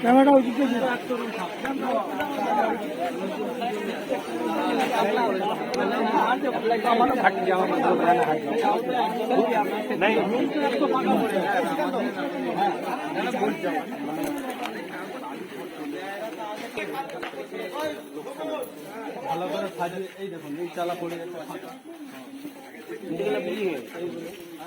ক্যামেরাটা ওদিকে ভালো করে সাজিয়ে এই দেখুন এই চালা পড়ে গেছে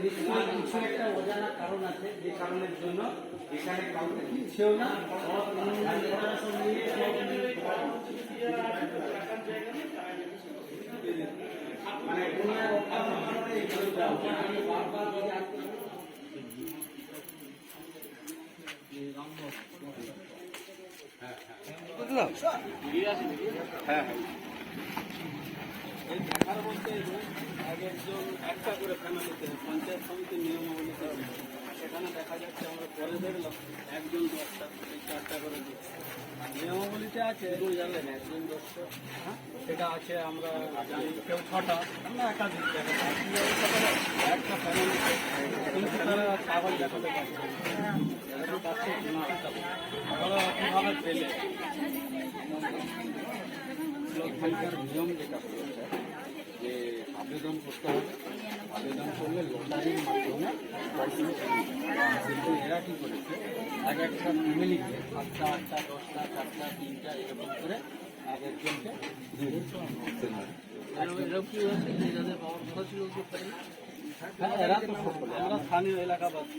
কিছু একটা অজানা কারণ আছে যে কারণের জন্য এখানে কাউকে দিচ্ছেও না। মানে কোনো আমি বারবার এই দেখার বলতে এক একজন একটা করে ফ্যামিলিতে পঞ্চায়েত সমিতির নিয়মাবলী সেখানে দেখা যাচ্ছে আমরা পরে দেখলাম একজন দশটা চারটা করে নিয়মাবলীতে আছে এগুলো জানলেন একজন দশটা সেটা আছে আমরা জানি কেউ ছটা আমরা একাধিক একটা ফ্যামিলিতে কিন্তু তারা কাগজ দেখাতে পারছে। দেখাতে পারছে নিয়ম যেটা যে আবেদন করতে হবে আবেদন করলে লটারির মাধ্যমে কিন্তু এরা কি করেছে? এক একটা ফ্যামিলিকে সাতটা আটটা দশটা চারটা তিনটা এরকম করে এক একজনকে দিয়ে হ্যাঁ এরা তো সকলে আমরা স্থানীয় এলাকাবাসী।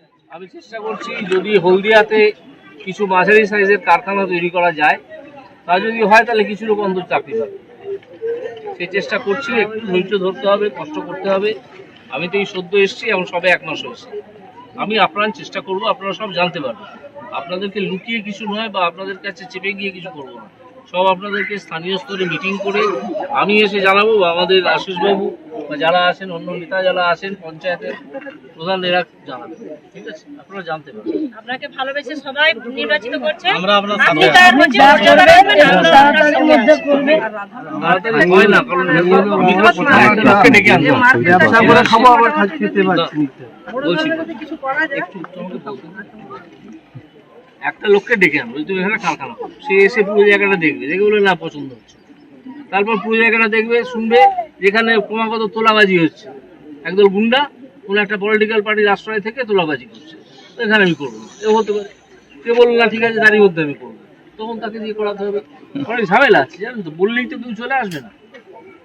আমি চেষ্টা করছি যদি হলদিয়াতে কিছু মাঝারি সাইজের কারখানা তৈরি করা যায়, তা যদি হয় তাহলে কিছু লোক অন্তত চাকরি পাবে। সেই চেষ্টা করছি, একটু ধৈর্য ধরতে হবে, কষ্ট করতে হবে। আমি তো এই সদ্য এসেছি এবং সবে এক মাস হয়েছে। আমি আপনার চেষ্টা করব, আপনারা সব জানতে পারবেন। আপনাদেরকে লুকিয়ে কিছু নয় বা আপনাদের কাছে চেপে গিয়ে কিছু করব না। সব আপনাদেরকে স্থানীয় স্তরে মিটিং করে আমি এসে জানাব বা আমাদের আশিসবাবু বা যারা আছেন অন্য নেতা যারা আছেন পঞ্চায়েতের প্রধান এরা জানাবেন। ঠিক আছে? আপনারা জানতে পারবেন। আপনাকে ভালোবেসে সবাই নির্বাচিত করছে। আমরা আপনার হয় একটা লোককে ডেকে আনব তুমি এখানে কারখানা করো। সে এসে পুরো জায়গাটা দেখবে দেখে বলে না পছন্দ হচ্ছে। তারপর পুরো জায়গাটা দেখবে শুনবে যেখানে ক্রমাগত তোলাবাজি হচ্ছে। একদল গুন্ডা কোনো একটা পলিটিক্যাল পার্টির আশ্রয় থেকে তোলাবাজি করছে। তো এখানে আমি করব না। এও হতে পারে। কেউ বলল না ঠিক আছে দাঁড়িয়ে মধ্যে আমি করব। তখন তাকে দিয়ে করাতে হবে। অনেক ঝামেলা আছে জানেন তো বললেই তো কেউ চলে আসবে না।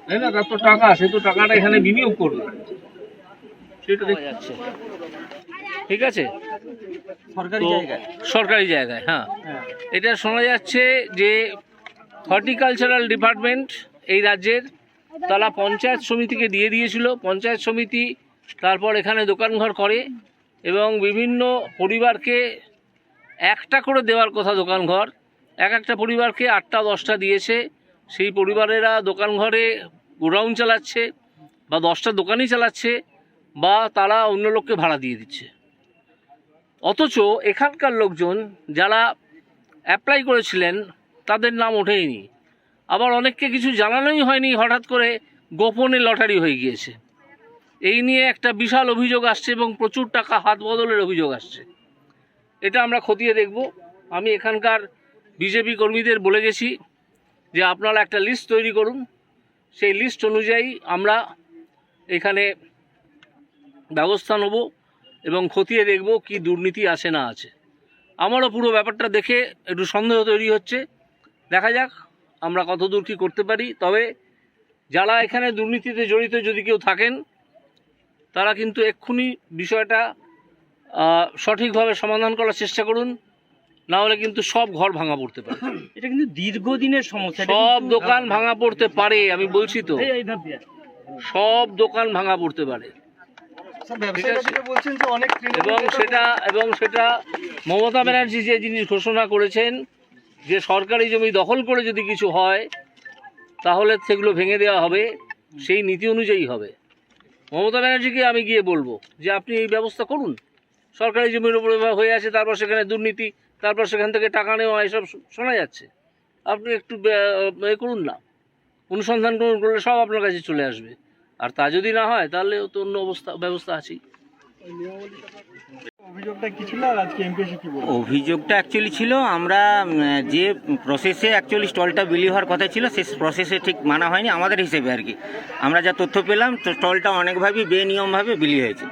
তাই না? তার তো টাকা সে তো টাকাটা এখানে বিনিয়োগ করবে। সেটা দেখা যাচ্ছে ঠিক আছে? সরকারি জায়গায়। সরকারি জায়গায় হ্যাঁ। হ্যাঁ। এটা শোনা যাচ্ছে যে হর্টিকালচারাল ডিপার্টমেন্ট এই রাজ্যের তারা পঞ্চায়েত সমিতিকে দিয়ে দিয়েছিল। পঞ্চায়েত সমিতি তারপর এখানে দোকানঘর করে এবং বিভিন্ন পরিবারকে একটা করে দেওয়ার কথা দোকানঘর। এক একটা পরিবারকে আটটা, দশটা দিয়েছে। সেই পরিবারেরা দোকানঘরে গোডাউন চালাচ্ছে বা দশটা দোকানই চালাচ্ছে বা তারা অন্য লোককে ভাড়া দিয়ে দিচ্ছে। অথচ এখানকার লোকজন যারা অ্যাপ্লাই করেছিলেন তাদের নাম ওঠেইনি। আবার অনেককে কিছু জানানোই হয়নি, হঠাৎ করে গোপনে লটারি হয়ে গিয়েছে। এই নিয়ে একটা বিশাল অভিযোগ আসছে এবং প্রচুর টাকা হাত বদলের অভিযোগ আসছে। এটা আমরা খতিয়ে দেখব। আমি এখানকার বিজেপি কর্মীদের বলে গেছি যে আপনারা একটা লিস্ট তৈরি করুন। সেই লিস্ট অনুযায়ী আমরা এখানে ব্যবস্থা নেব এবং খতিয়ে দেখব কি দুর্নীতি আছে না আছে। আমারও পুরো ব্যাপারটা দেখে একটু সন্দেহ তৈরি হচ্ছে। দেখা যাক আমরা কতদূর কী করতে পারি। তবে যারা এখানে দুর্নীতিতে জড়িত যদি কেউ থাকেন তারা কিন্তু এক্ষুনি বিষয়টা সঠিকভাবে সমাধান করার চেষ্টা করুন। না হলে কিন্তু সব ঘর ভাঙা পড়তে পারে। এটা কিন্তু দীর্ঘদিনের সমস্যা সব দোকান ভাঙা পড়তে পারে আমি বলছি তো। সব দোকান ভাঙা পড়তে পারে। স্যার ব্যবসায়ীরা যেটা বলছেন যে অনেক তৃণমূল এবং সেটা এবং সেটা মমতা ব্যানার্জি যে জিনিস ঘোষণা করেছেন যে সরকারি জমি দখল করে যদি কিছু হয়, তাহলে সেগুলো ভেঙে দেওয়া হবে, সেই নীতি অনুযায়ী হবে। মমতা ব্যানার্জিকে আমি গিয়ে বলব যে আপনি এই ব্যবস্থা করুন। সরকারি জমির উপরে হয়ে আছে, তারপর সেখানে দুর্নীতি, তারপর সেখান থেকে টাকা নেওয়া, এসব শোনা যাচ্ছে। আপনি একটু এ করুন না। অনুসন্ধান করুন, করলে সব আপনার কাছে চলে আসবে। আর তা যদি না হয়, তাহলে তো অন্য অবস্থা, ব্যবস্থা আছেই। অভিযোগটা কি ছিল আজকে এমপি কি বলব অভিযোগটা অ্যাকচুয়ালি ছিল আমরা যে প্রসেসে অ্যাকচুয়ালি স্টলটা বিলি হওয়ার কথা ছিল সে প্রসেসে ঠিক মানা হয়নি আমাদের হিসেবে আর কি। আমরা যা তথ্য পেলাম তো স্টলটা অনেকভাবেই বেনিয়মভাবে বিলি হয়েছে।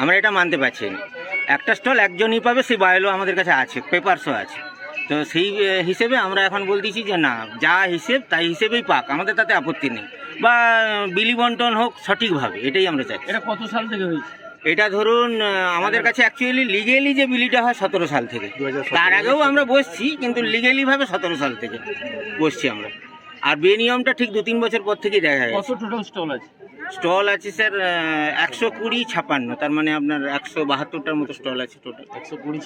আমরা এটা মানতে পারছি না। একটা স্টল একজনই পাবে সেই বায়োলো আমাদের কাছে আছে পেপারসও আছে। তো সেই হিসেবে আমরা এখন বলতেছি যে না যা হিসেব তাই হিসেবেই পাক আমাদের তাতে আপত্তি নেই। বা বিলি বন্টন হোক সঠিকভাবে এটাই আমরা চাই এটা কত সাল থেকে হয়েছে? এটা ধরুন আমাদের কাছে অ্যাকচুয়ালি লিগেলি যে বিলিটা হয় সতেরো সাল থেকে। তার আগেও আমরা বসছি কিন্তু লিগেলি ভাবে সতেরো সাল থেকে বসছি আমরা। আর বেনিয়মটা ঠিক দু তিন বছর পর থেকেই দেখা কত গেছে টোটাল স্টল আছে? স্টল আছে স্যার একশো কুড়ি ছাপান্ন। তার মানে আপনার একশো বাহাত্তরটার মতো স্টল আছে টোটাল সবগুলি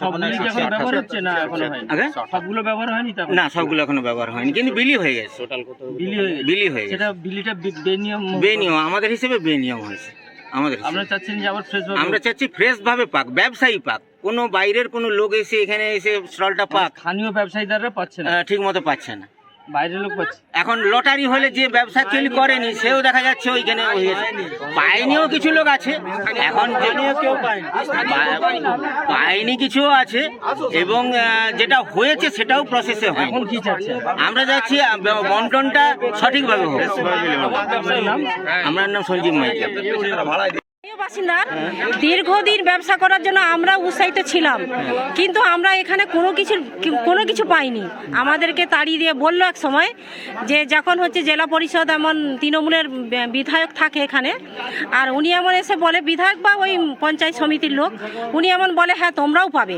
ব্যবহার হচ্ছে না এখনও হয়নি? সবগুলো ব্যবহার হয়নি না সবগুলো এখনও ব্যবহার হয়নি কিন্তু বিলি হয়ে গেছে। বিলি হয়ে বিলি হয়ে গেছে। বিলিটা বেনিয়ম বেনিয়ম আমাদের হিসেবে বেনিয়ম হয়েছে। আমাদের আমরা চাচ্ছেন যে আবার ফ্রেশ আমরা চাচ্ছি ফ্রেশ ভাবে পাক ব্যবসায়ী পাক। কোনো বাইরের কোনো লোক এসে এখানে এসে স্টলটা পাক। স্থানীয় ব্যবসায়ীদাররা পাচ্ছে না। ঠিক মতো পাচ্ছে না। বাইরের লোক পাচ্ছে এখন লটারি হলে যে ব্যবসা অ্যাকচুয়ালি করেনি সেও দেখা যাচ্ছে ওইখানে পায়নিও কিছু লোক আছে। এখন পায়নি। কিছু আছে এবং যেটা হয়েছে সেটাও প্রসেসে হয় এখন কি চাচ্ছেন আমরা যাচ্ছি বন্টনটা সঠিকভাবে হোক। আমার নাম সঞ্জীব মাইতি। স্থানীয় বাসিন্দা দীর্ঘদিন ব্যবসা করার জন্য আমরা উৎসাহিত ছিলাম। কিন্তু আমরা এখানে কোনো কিছু কোনো কিছু পাইনি। আমাদেরকে তাড়িয়ে দিয়ে বলল এক সময় যে যখন হচ্ছে জেলা পরিষদ এমন তৃণমূলের বিধায়ক থাকে এখানে, আর উনি এমন এসে বলে, বিধায়ক বা ওই পঞ্চায়েত সমিতির লোক, উনি এমন বলে হ্যাঁ তোমরাও পাবে।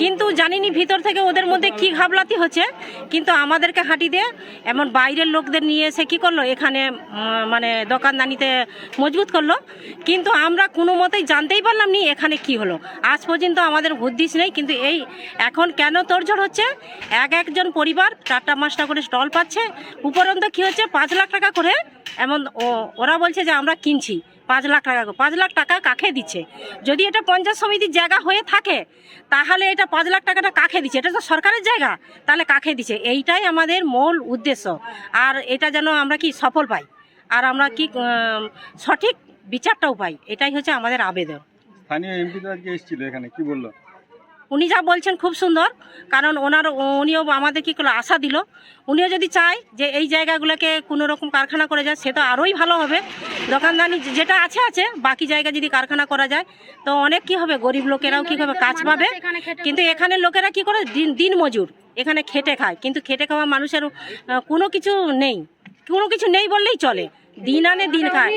কিন্তু জানিনি ভিতর থেকে ওদের মধ্যে কি ঘাবলাতি হচ্ছে। কিন্তু আমাদেরকে হাঁটি দিয়ে এমন বাইরের লোকদের নিয়ে এসে কি করল? এখানে মানে দোকানদানিতে মজবুত করল। কিন্তু আমরা কোনো মতেই জানতেই পারলাম নি এখানে কি হলো। আজ পর্যন্ত আমাদের বুদ্ধিস নেই, কিন্তু এই এখন কেন তোড়জোড় হচ্ছে? এক একজন পরিবার, চারটা পাঁচটা করে স্টল পাচ্ছে। উপরন্ত কি হচ্ছে? পাঁচ লাখ টাকা করে এমন ওরা বলছে যে আমরা কিনছি। পাঁচ লাখ টাকা। পাঁচ লাখ টাকা কাকে দিচ্ছে? যদি এটা পঞ্চায়েত সমিতির জায়গা হয়ে থাকে, তাহলে এটা পাঁচ লাখ টাকাটা কাকে দিচ্ছে? এটা তো সরকারের জায়গা, তাহলে কাকে দিচ্ছে? এইটাই আমাদের মূল উদ্দেশ্য। আর এটা যেন আমরা কি সফল পাই? আর আমরা কি সঠিক বিচারটাও পাই এটাই হচ্ছে আমাদের আবেদন। স্থানীয় এমপি তো আজকে এসেছিল এখানে? কি বলল? উনি যা বলছেন খুব সুন্দর কারণ ওনার উনিও আমাদের কি করল আশা দিল। উনিও যদি চায় যে এই জায়গাগুলোকে কোনো রকম কারখানা করে যায় সে তো আরোই ভালো হবে। দোকানদানি যেটা আছে আছে বাকি জায়গা যদি কারখানা করা যায় তো অনেক কি হবে গরিব লোকেরাও কি হবে কাজ পাবে। কিন্তু এখানে লোকেরা কি করে? দিন দিন মজুর এখানে খেটে খায়। কিন্তু খেটে খাওয়া মানুষের কোনো কিছু নেই। কোনো কিছু নেই বললেই চলে। দিন আনে দিন খায়।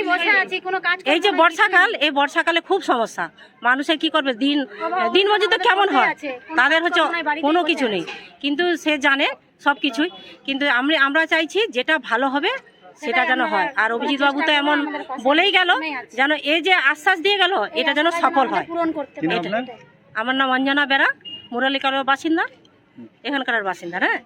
এই যে বর্ষাকাল এই বর্ষাকালে খুব সমস্যা। মানুষের কি করবে? দিন দিন মজুর তো কেমন হয়? তাদের হচ্ছে কোনো কিছু নেই। কিন্তু সে জানে সব কিছুই। কিন্তু আমরা আমরা চাইছি যেটা ভালো হবে সেটা যেন হয়। আর অভিজিৎ বাবু তো এমন বলেই গেল যেন এই যে আশ্বাস দিয়ে গেল এটা যেন সফল হয়। আমার নাম অঞ্জনা বেরা মুরালিকার বাসিন্দা এখানকার বাসিন্দা হ্যাঁ?